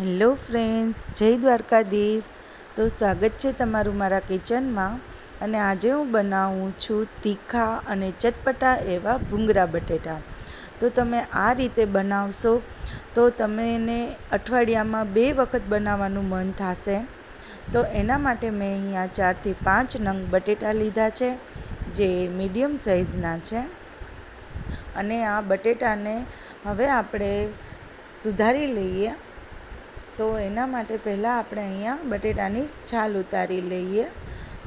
Hello friends, જય દ્વારકાધીશ. તો સ્વાગત છે તમારું મારા કિચનમાં અને આજે હું બનાવું છું તીખા અને ચટપટા એવા ભૂંગરા બટેટા. તો તમે આ રીતે બનાવશો તો તમને અઠવાડિયામાં બે વખત બનાવવાનું મન થશે. તો એના માટે મેં અહીંયા ચારથી પાંચ નંગ બટેટા લીધા છે, જે મીડિયમ સાઇઝના છે. અને આ બટેટાને હવે આપણે સુધારી લઈએ. તો એના માટે પહેલાં આપણે અહીંયા બટેટાની છાલ ઉતારી લઈએ.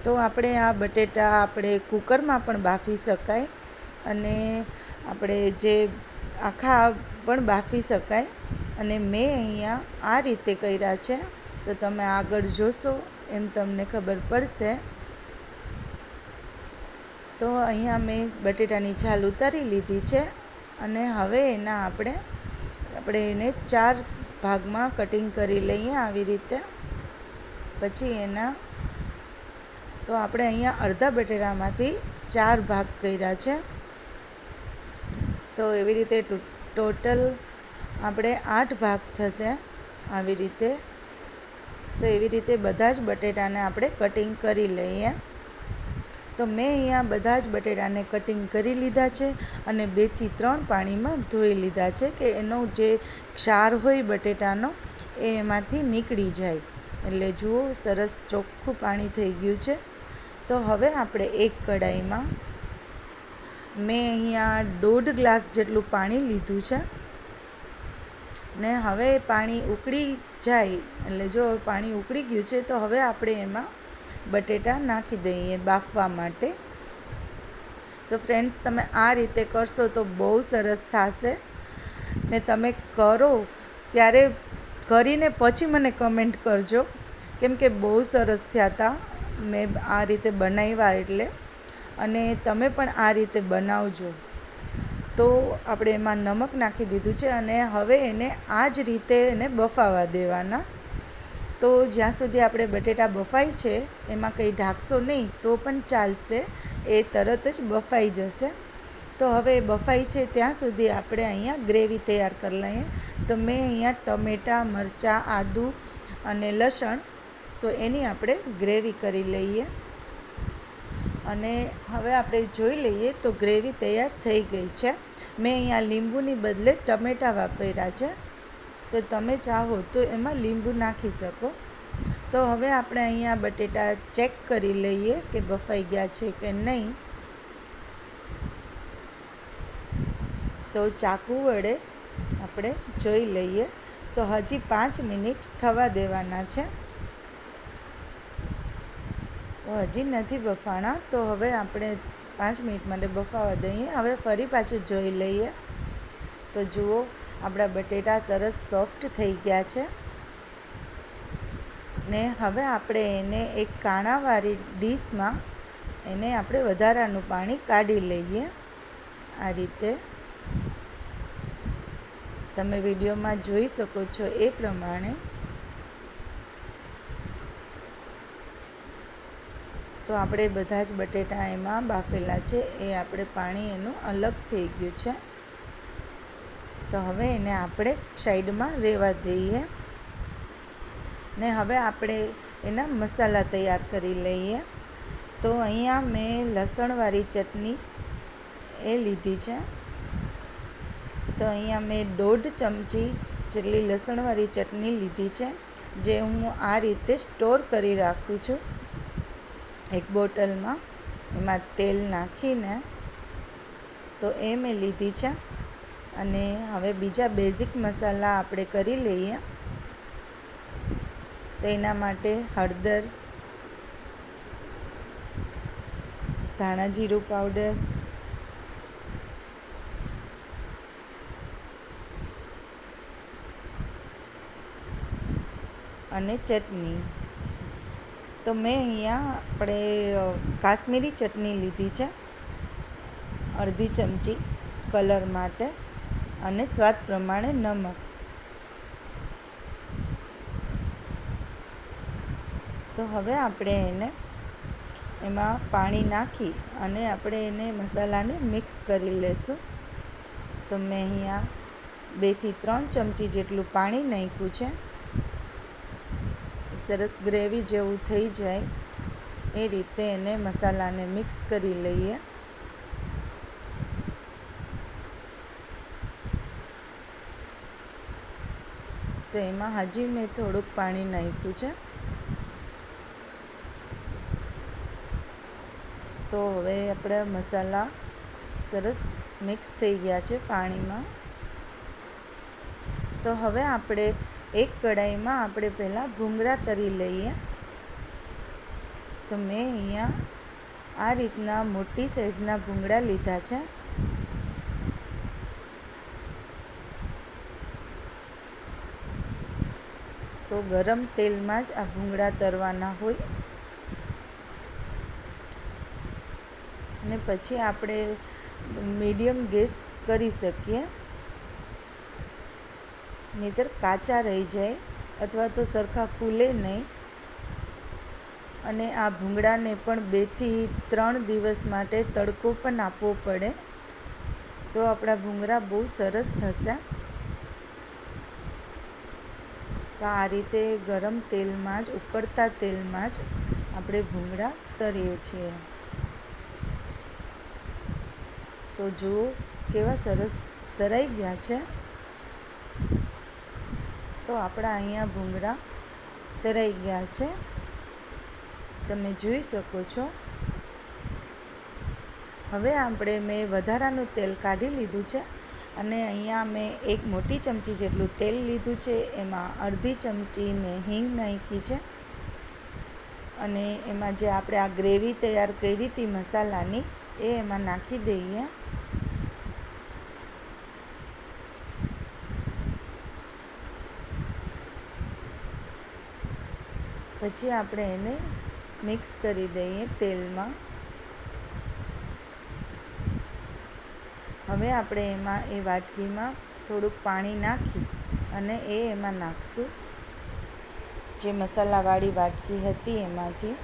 તો આપણે આ બટેટા આપણે કુકરમાં પણ બાફી શકાય અને આપણે જે આખા પણ બાફી શકાય. અને મેં અહીંયા આ રીતે કર્યા છે. તો તમે આગળ જોશો, એમ તમને ખબર પડશે. તો અહીંયા મેં બટેટાની છાલ ઉતારી લીધી છે. અને હવે એના આપણે આપણે એને ચાર ભાગમાં કટિંગ કરી લઈએ આવી રીતે. પછી એના, તો આપણે અહીંયા અડધા બટેટામાંથી ચાર ભાગ કર્યા છે. તો એવી રીતે ટોટલ આપણે આઠ ભાગ થશે આવી રીતે. તો એવી રીતે બધા જ બટેટાને આપણે કટિંગ કરી લઈએ. તો મેં અહીંયા બધા જ બટેટાને કટિંગ કરી લીધા છે અને બેથી ત્રણ પાણીમાં ધોઈ લીધા છે કે એનો જે ક્ષાર હોય બટેટાનો, એ એમાંથી નીકળી જાય. એટલે જુઓ, સરસ ચોખ્ખું પાણી થઈ ગયું છે. તો હવે આપણે એક કડાઈમાં મેં અહીંયા દોઢ ગ્લાસ જેટલું પાણી લીધું છે. ને હવે પાણી ઉકળી જાય. એટલે જો પાણી ઉકળી ગયું છે, તો હવે આપણે એમાં બટેટા નાખી દઈએ બાફવા માટે. તો ફ્રેન્ડ્સ તમે આ રીતે કરશો તો બહુ સરસ થશે. ને તમે કરો ત્યારે કરીને પછી મને કમેન્ટ કરજો. કેમ કે બહુ સરસ થયા હતા મેં આ રીતે બનાવ્યા એટલે. અને તમે પણ આ રીતે બનાવજો. તો આપણે એમાં નમક નાખી દીધું છે અને હવે એને આ જ રીતે એને બફાવા દેવાના. તો જ્યાં સુધી આપણે બટેટા બફાય છે, એમાં કંઈ ઢાંકશો નહીં, તો પણ ચાલશે. એ તરત જ બફાઈ જશે. તો હવે બફાઈ છે ત્યાં સુધી આપણે અહીંયા ગ્રેવી તૈયાર કરી લઈએ. તો મેં અહીંયા ટમેટાં, મરચાં, આદું અને લસણ, તો એની આપણે ગ્રેવી કરી લઈએ. અને હવે આપણે જોઈ લઈએ તો ગ્રેવી તૈયાર થઈ ગઈ છે. મેં અહીંયા લીંબુની બદલે ટમેટાં વાપર્યા છે. તો તમે ચાહો તો એમાં લીંબુ નાખી શકો. તો હવે આપણે અહીંયા બટેટા ચેક કરી લઈએ કે બફાઈ ગયા છે કે નહીં. તો ચાકુ વડે આપણે જોઈ લઈએ. તો હજી પાંચ મિનિટ થવા દેવાના છે. તો હજી નથી બફાણા. તો હવે આપણે પાંચ મિનિટ માટે બફાવા દઈએ. હવે ફરી પાછું જોઈ લઈએ. તો જુઓ આપણા બટેટા સરસ સોફ્ટ થઈ ગયા છે. ને હવે આપણે એને એક કાણાવાળી ડીશમાં એને આપણે વધારાનું પાણી કાઢી લઈએ. આ રીતે તમે વિડીયોમાં જોઈ શકો છો એ પ્રમાણે. તો આપણે બધા જ બટેટા એમાં બાફેલા છે. એ આપણે પાણી એનું અલગ થઈ ગયું છે. તો હવે એને આપણે સાઈડમાં રહેવા દઈએ. ને હવે આપણે એના મસાલા તૈયાર કરી લઈએ. તો અહીંયા મેં લસણવાળી ચટણી એ લીધી છે. તો અહીંયા મેં દોઢ ચમચી જેટલી લસણવાળી ચટણી લીધી છે, જે હું આ રીતે સ્ટોર કરી રાખું છું. એક બોટલમાં. એમાં તેલ નાખીને તો એ મેં લીધી છે. અને હવે બીજા બેઝિક મસાલા આપણે કરી લઈએ. તેના માટે હળદર, ધાણા જીરું પાવડર, અને ચટણી. તો મેં અહીંયા આપણે કાશ્મીરી ચટણી લીધી છે. અડધી ચમચી કલર માટે. અને સ્વાદ પ્રમાણે નમક. તો હવે આપણે એને એમાં પાણી નાખી અને આપણે એને મસાલાને મિક્સ કરી લેશું. તો મેં અહીંયા બેથી ત્રણ ચમચી જેટલું પાણી નાખ્યું છે. સરસ ગ્રેવી જેવું થઈ જાય. એ રીતે એને મસાલાને મિક્સ કરી લઈએ. તો એમાં હજી મેં થોડુંક પાણી નાખ્યું છે. તો હવે આપણા મસાલા સરસ મિક્સ થઈ ગયા છે પાણીમાં. તો હવે આપણે એક કઢાઈમાં આપણે પહેલાં ભૂંગળા તરી લઈએ. તો મેં અહીંયા આ રીતના મોટી સાઈઝના ભૂંગળા લીધા છે. તો ગરમ તેલમાં જ આ ભૂંગળા તરવાના હોય. અને પછી આપણે મીડિયમ ગેસ કરી શકીએ. નહીંતર કાચા રહી જાય અથવા તો સરખા ફૂલે નહીં. અને આ ભૂંગળાને પણ બેથી ત્રણ દિવસ માટે તડકો પણ આપવો પડે. તો આપણા ભૂંગળા બહુ સરસ થશે. તો આ રીતે ગરમ તેલમાં જ, ઉકળતા તેલમાં જ આપણે ભૂંગળા તરીએ છીએ. તો જુઓ કેવા સરસ તરાઈ ગયા છે. તો આપણા અહીંયા ભૂંગળા તરાઈ ગયા છે. તમે જોઈ શકો છો. હવે આપણે મેં વધારાનું તેલ કાઢી લીધું છે. અને અહીંયા મેં એક મોટી ચમચી જેટલું તેલ લીધું છે, એમાં અડધી ચમચી મેં હિંગ નાખી છે. અને એમાં જે આપણે આ ગ્રેવી તૈયાર કરી હતી મસાલાની, એ એમાં નાખી દઈએ. પછી આપણે એને મિક્સ કરી દઈએ તેલમાં. હવે આપણે એમાં એ વાટકીમાં થોડુંક પાણી નાખી અને એ એમાં નાખશું. જે મસાલાવાળી વાટકી હતી એમાંથી.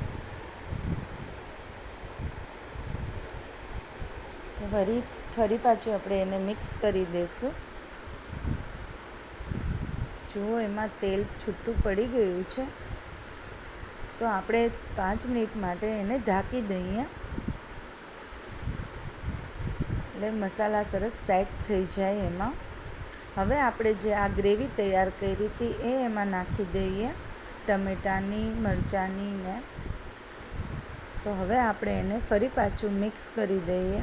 ફરી ફરી પાછું આપણે એને મિક્સ કરી દઈશું જુઓ, એમાં તેલ છૂટું પડી ગયું છે. તો આપણે પાંચ મિનિટ માટે એને ઢાંકી દઈએ. એટલે મસાલા સરસ સેટ થઈ જાય એમાં. હવે આપણે જે આ ગ્રેવી તૈયાર કરી હતી એ એમાં નાખી દઈએ ટમેટાની, મરચાંની ને. તો હવે આપણે એને ફરી પાછું મિક્સ કરી દઈએ.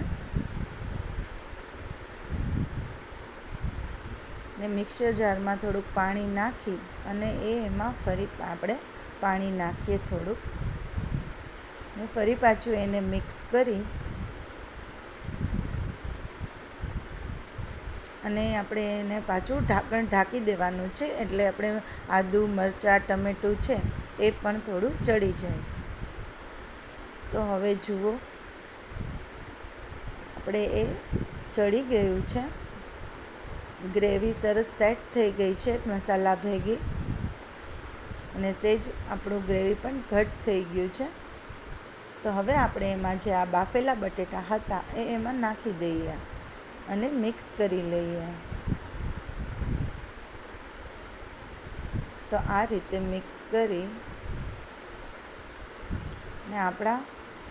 ને મિક્સર જારમાં થોડુંક પાણી નાખી અને એ એમાં ફરી આપણે પાણી નાખીએ થોડુંક. ને ફરી પાછું એને મિક્સ કરી અને આપણે એને પાછું ઢાંકણ ઢાંકી દેવાનું છે એટલે આપણે આદુ, મરચાં, ટમેટું છે એ પણ થોડું ચડી જાય. તો હવે જુઓ, આપણે એ ચડી ગયું છે. ગ્રેવી સરસ સેટ થઈ ગઈ છે, મસાલા ભેગી. અને સેજ આપણું ગ્રેવી પણ ઘટ થઈ ગયું છે. તો હવે આપણે એમાં જે આ બાફેલા બટેટા હતા એ એમાં નાખી દઈએ. અને મિક્સ કરી લઈએ. તો આ રીતે મિક્સ કરી ને આપણા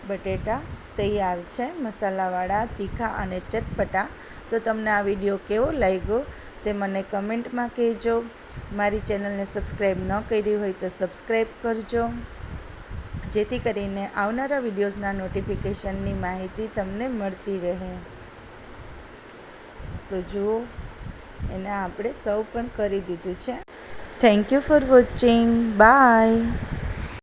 બટેટા તૈયાર છે, મસાલાવાળા, તીખા અને ચટપટા. તો તમને આ વીડિયો કેવો લાગ્યો તે મને કમેન્ટમાં કહેજો. મારી ચેનલને સબસ્ક્રાઈબ ન કરી હોય તો સબસ્ક્રાઈબ કરજો. જેથી કરીને આવનારા વિડીયોઝના નોટિફિકેશનની માહિતી તમને મળતી રહે. તો જુઓ એને આપણે સર્વ પણ કરી દીધું છે. Thank you for watching bye